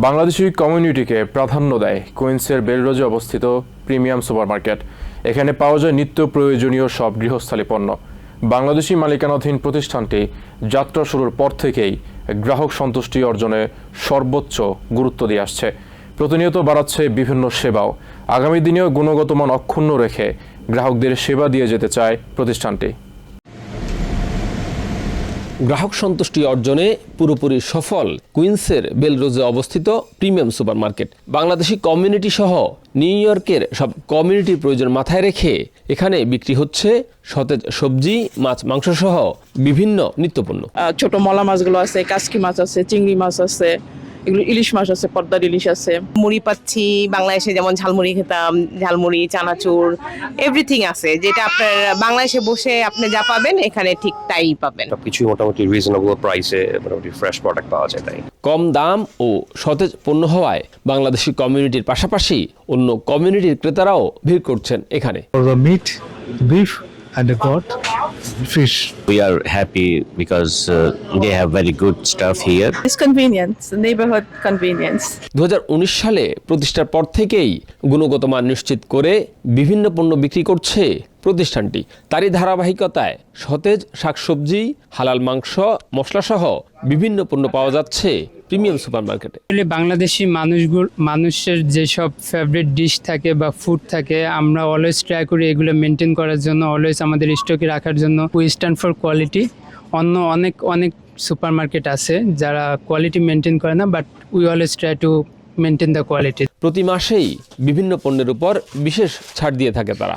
বাংলাদেশি কমিউনিটিকে প্রাধান্য দেয় কুইন্সের বেলরোজে অবস্থিত প্রিমিয়াম সুপারমার্কেট। এখানে পাওয়া যায় নিত্য প্রয়োজনীয় সব গৃহস্থালী পণ্য। বাংলাদেশি মালিকানাধীন প্রতিষ্ঠানটি যাত্রা শুরুর পর থেকেই গ্রাহক সন্তুষ্টি অর্জনে সর্বোচ্চ গুরুত্ব দিয়ে আসছে। প্রতিনিয়ত বাড়াচ্ছে বিভিন্ন সেবাও। আগামী দিনেও গুণগত মান অক্ষুণ্ণ রেখে গ্রাহকদের সেবা দিয়ে যেতে চায় প্রতিষ্ঠানটি। গ্রাহক সন্তুষ্টি অর্জনে পুরোপুরি সফল কুইন্সের বেলরোজে অবস্থিত প্রিমিয়াম সুপারমার্কেট। বাংলাদেশি কমিউনিটি সহ নিউ ইয়র্কের সব কমিউনিটির প্রয়োজন মাথায় রেখে এখানে বিক্রি হচ্ছে সতেজ সবজি, মাছ, মাংস সহ বিভিন্ন নিত্যপণ্য। ছোট মলা মাছগুলো আছে, কাসকি মাছ আছে, চিংড়ি মাছ আছে এগুলো ইলিশ মাছ আছে পদ্মার ইলিশ আছে। মুড়ি পাচ্ছি বাংলাদেশে যেমন ঝালমুড়ি খেতাম ঝালমুড়ি চানাচুর এভরিথিং আছে। যেটা আপনার বাংলাদেশে বসে আপনি যা পাবেন এখানে ঠিক তাই পাবেন। সবকিছু মোটামুটি রিজনেবল প্রাইসে মোটামুটি ফ্রেশ প্রোডাক্ট পাওয়া যায় তাই। কম দাম ও সতেজ পণ্য হওয়ায় বাংলাদেশি কমিউনিটির পাশাপাশি অন্য কমিউনিটির ক্রেতারাও ভিড় করছেন এখানে। Beef, and the goat, fish. we are happy because uh, they have very good stuff here. It's convenience, neighborhood convenience. দু সালে প্রতিষ্ঠার পর থেকেই গুণগত মান নিশ্চিত করে বিভিন্ন পণ্য বিক্রি করছে প্রতিষ্ঠানটি। তারই ধারাবাহিকতায় সতেজ শাকসবজি হালাল মাংস মশলাসহ বিভিন্ন পণ্য পাওয়া যাচ্ছে প্রিমিয়াম সুপারমার্কেটে। আসলে বাংলাদেশি মানুষগুলো মানুষের যেসব ফেভারিট ডিশ থাকে বা ফুড থাকে আমরা অলওয়েজ ট্রাই করি এগুলো মেনটেন করার জন্য অলওয়েজ আমাদের স্টকে রাখার জন্য। উই স্ট্যান্ড ফর কোয়ালিটি অন্য অনেক অনেক সুপার মার্কেট আছে যারা কোয়ালিটি মেনটেন করে না but we always try to maintain the quality প্রতি মাসেই বিভিন্ন পণ্যের উপর বিশেষ ছাড় দিয়ে থাকে তারা।